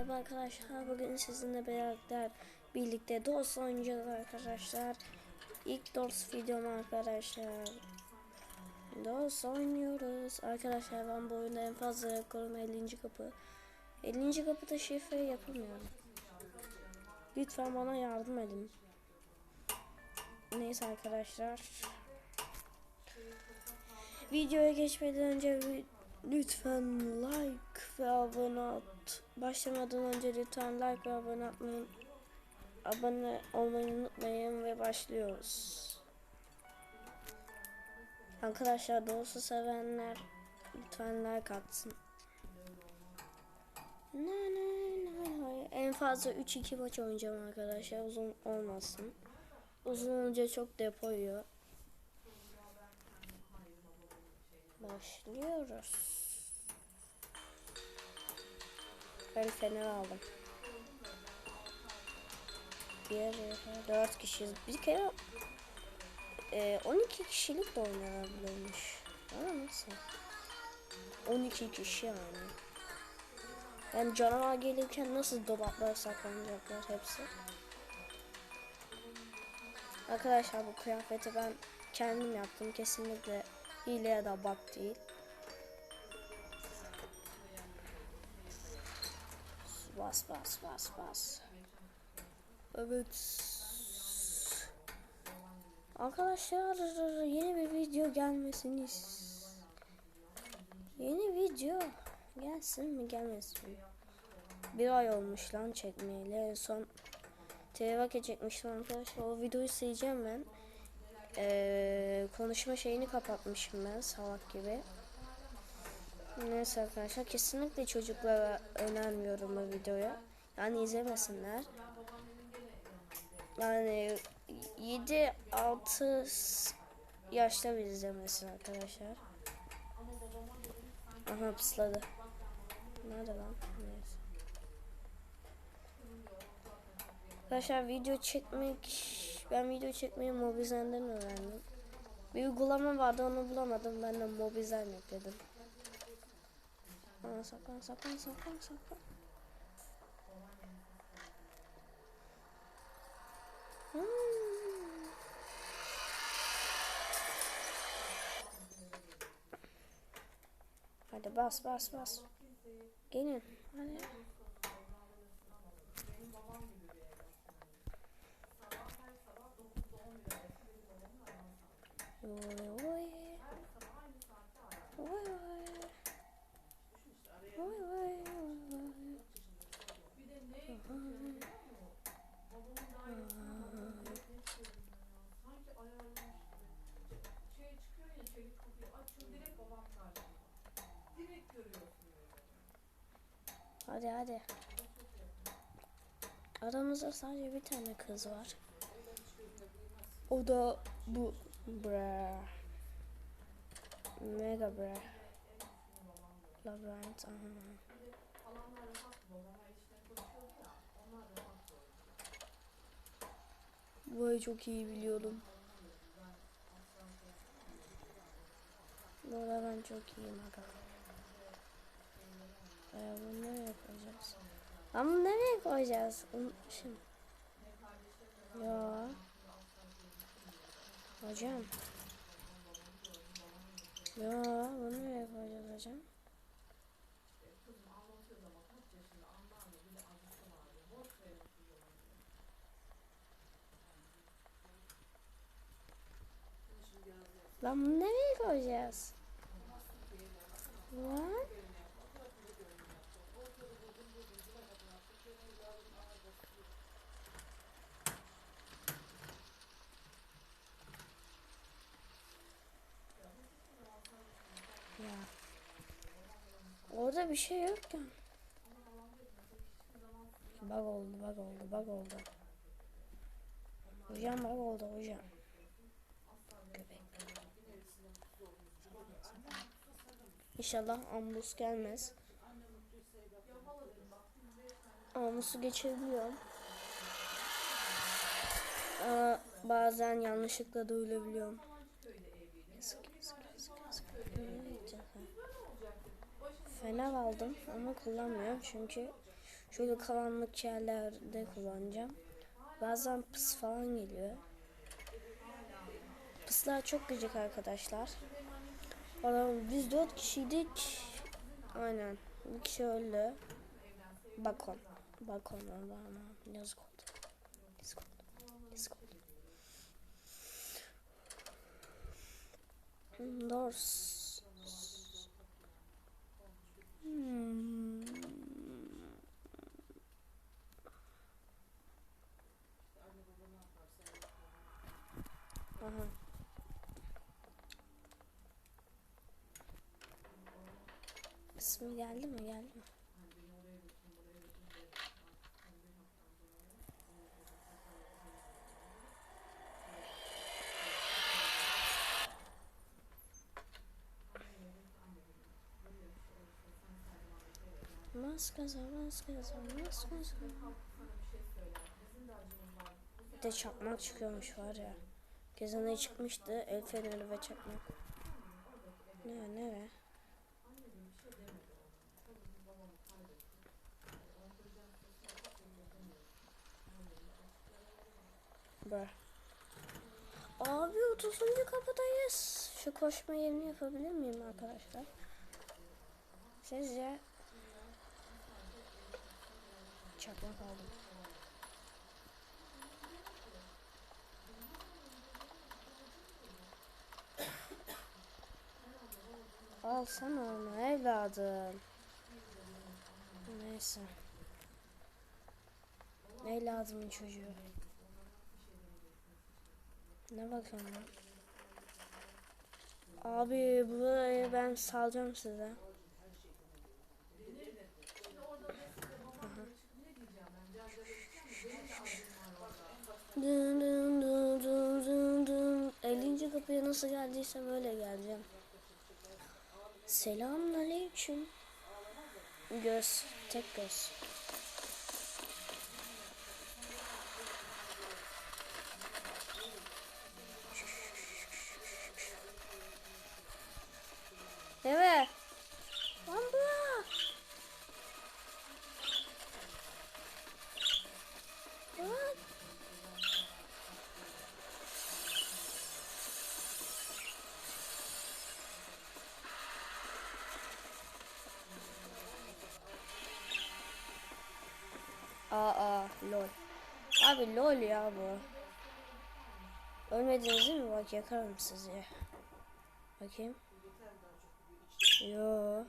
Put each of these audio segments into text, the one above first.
Merhaba arkadaşlar bugün sizinle beraber birlikte DOS oynayacağız arkadaşlar. İlk DOS videom arkadaşlar. DOS oynuyoruz. Arkadaşlar ben bu oyunda en fazla rekorum 50. kapı. 50. kapıda şifre yapamıyorum. Lütfen bana yardım edin. Neyse arkadaşlar. Videoya geçmeden önce lütfen like ve abone ol. Başlamadan önce lütfen like ve abone atmayı abone olmayı unutmayın ve başlıyoruz. Arkadaşlar doğrusu sevenler lütfen like atsın. Na, na, na. En fazla 3-2 maç oynayacağım arkadaşlar uzun olmasın. Uzun olunca çok depoyu. Başlıyoruz. Ben fener aldım. Bir, dört kişiyiz. Bir kere e, 12 kişilik de oynanabiliyormuş. Ama nasıl? 12 kişi yani. Yani canavar gelirken nasıl dolaplara saklanacaklar hepsi? Arkadaşlar bu kıyafeti ben kendim yaptım. Kesinlikle hile ya da bug değil. Bas bas bas bas. Evet. Arkadaşlar yeni bir video gelmesini Yeni video gelsin mi gelmesin mi? Bir ay olmuş lan çekmeyeli. Son TVK çekmiştim arkadaşlar. O videoyu sileceğim ben. Ee, konuşma şeyini kapatmışım ben salak gibi. Neyse arkadaşlar kesinlikle çocuklara önermiyorum bu videoya. Yani izlemesinler. Yani 7-6 yaşta bir izlemesin arkadaşlar. Aha pısladı. Nerede lan? Neyse. Arkadaşlar video çekmek ben video çekmeyi Mobizen'den öğrendim. Bir uygulama vardı onu bulamadım ben de Mobizen yükledim. Aa, saklan saklan saklan saklan. Hmm. Hadi bas bas bas. Gelin. Hadi. Oy oy. Oy oy. Oy oy. Hadi hadi. Aramızda sadece bir tane kız var. O da bu. Bra. Mega bra. Labirent. Aha. Vay çok iyi biliyorum. Burada ben çok iyiyim aga. Ee, bunu nereye koyacağız? Ama nereye koyacağız? Unutmuşum. Ya. Hocam. Ya bunu nereye koyacağız hocam? Lan bunu nereye koyacağız? Lan? Ya. Orada bir şey yok ya. Bug oldu, bug oldu, bug oldu. Hocam bug oldu hocam. İnşallah ambus gelmez. Ambusu geçebiliyorum. Aa, bazen yanlışlıkla da ölebiliyorum. Yazık, yazık, yazık, yazık. Fener aldım ama kullanmıyorum çünkü Şöyle karanlık yerlerde kullanacağım. Bazen pıs falan geliyor. Pıslar çok gıcık arkadaşlar. Valla biz dört kişiydik. Aynen. Bir kişi öldü. Bakon. Bakon Allah'ım yazık oldu. Yazık oldu. Yazık oldu. Dors. Hmm. Aha. İsmi geldi mi? Geldi mi? Maskaza, maskaza, maskaza. Bir de çakmak çıkıyormuş var ya. Gezene çıkmıştı. El feneri ve çakmak. Ne ne be? Abi 30. kapıdayız. Şu koşma yerini yapabilir miyim arkadaşlar? Sizce çakmak aldım. Alsana onu evladım. Neyse. Ne lazım çocuğu? Ne bakıyorsun lan? Abi burayı ben salacağım size. Dın dın dın dın dın dın. 50. kapıya nasıl geldiysem öyle geleceğim. Selamünaleyküm. Göz, tek göz. Evet. Abi lol ya bu. Ölmediniz değil mi? Bak yakarım sizi. Bakayım. Yo.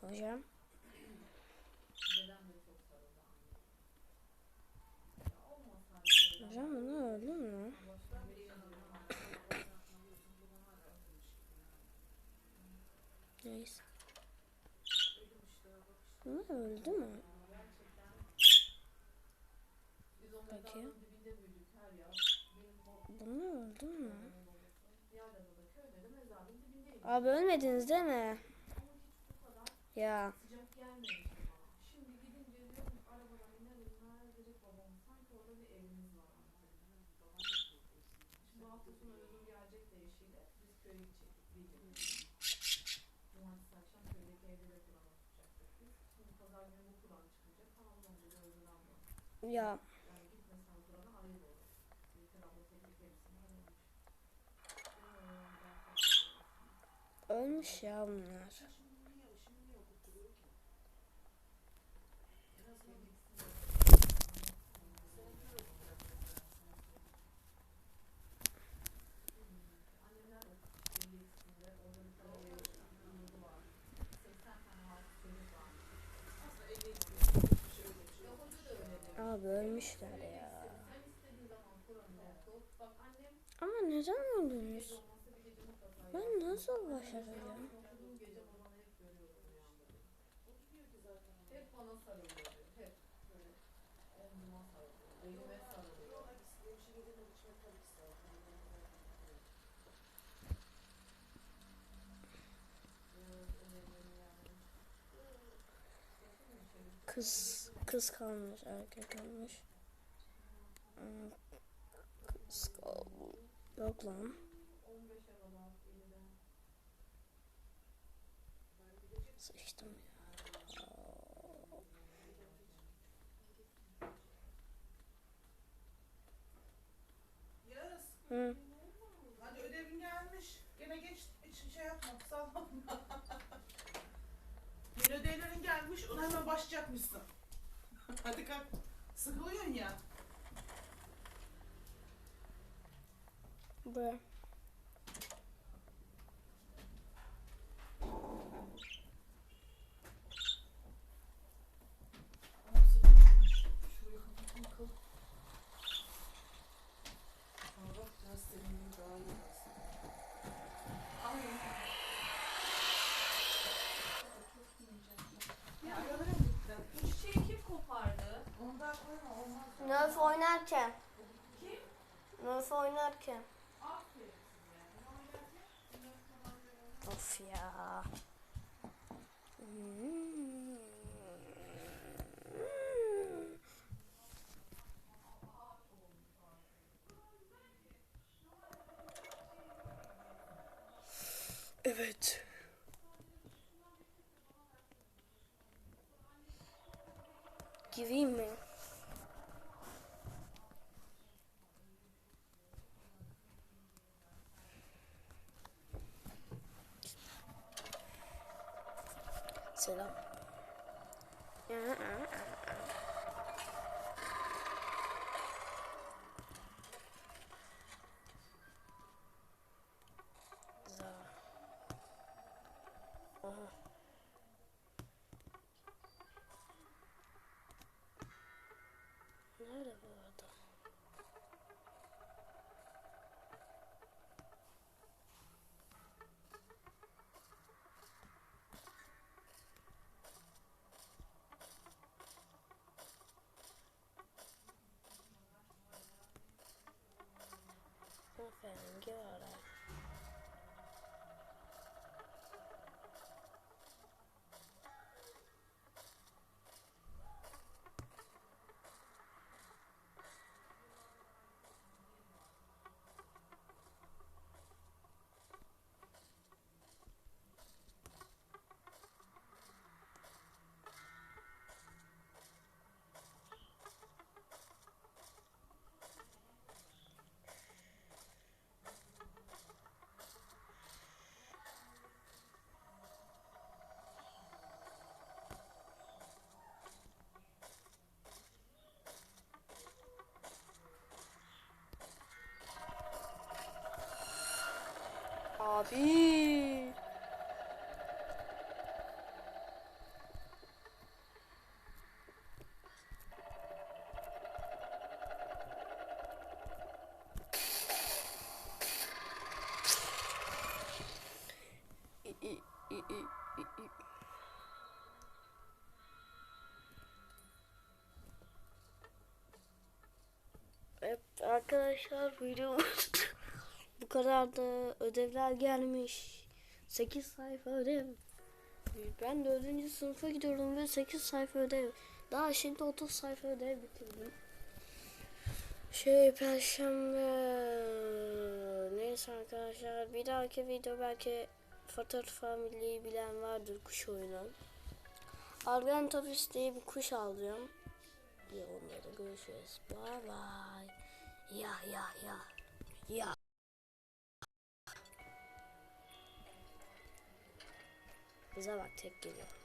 Hocam. Hocam bunu öldü mü? Neyse. Bunu öldü mü? Bakayım. Bunu öldü mü? Abi ölmediniz değil mi? Ya. Ya. Ölmüş ya bunlar. Abi ölmüşler ya. Ama neden öldünüz? Nasıl başaracağım? Kız kız kalmış, erkek. Aa, Kız kalmış. Yok lan. Sıçtım ya. Hı. Hadi ödevin gelmiş. Gene geç hiç şey yapma. Sallama. Yeni ödevlerin gelmiş. Ona hemen başlayacakmışsın. Hadi kalk. Sıkılıyorsun ya. Buraya. เสร็จแล้วอ่าอ่า 反应给我来。İ- i- i- i- i- i- Evet arkadaşlar videomuz bu kadar da ödevler gelmiş. 8 sayfa ödev. Ben 4. sınıfa gidiyorum ve 8 sayfa ödev. Daha şimdi 30 sayfa ödev bitirdim. Şey perşembe. Neyse arkadaşlar bir dahaki video belki Fatar Family'yi bilen vardır kuş oyunu. Argentopus diye bir kuş alacağım. Ya onları görüşürüz. Bye bye. Ya ya ya. Ya. Bize bak tek geliyor.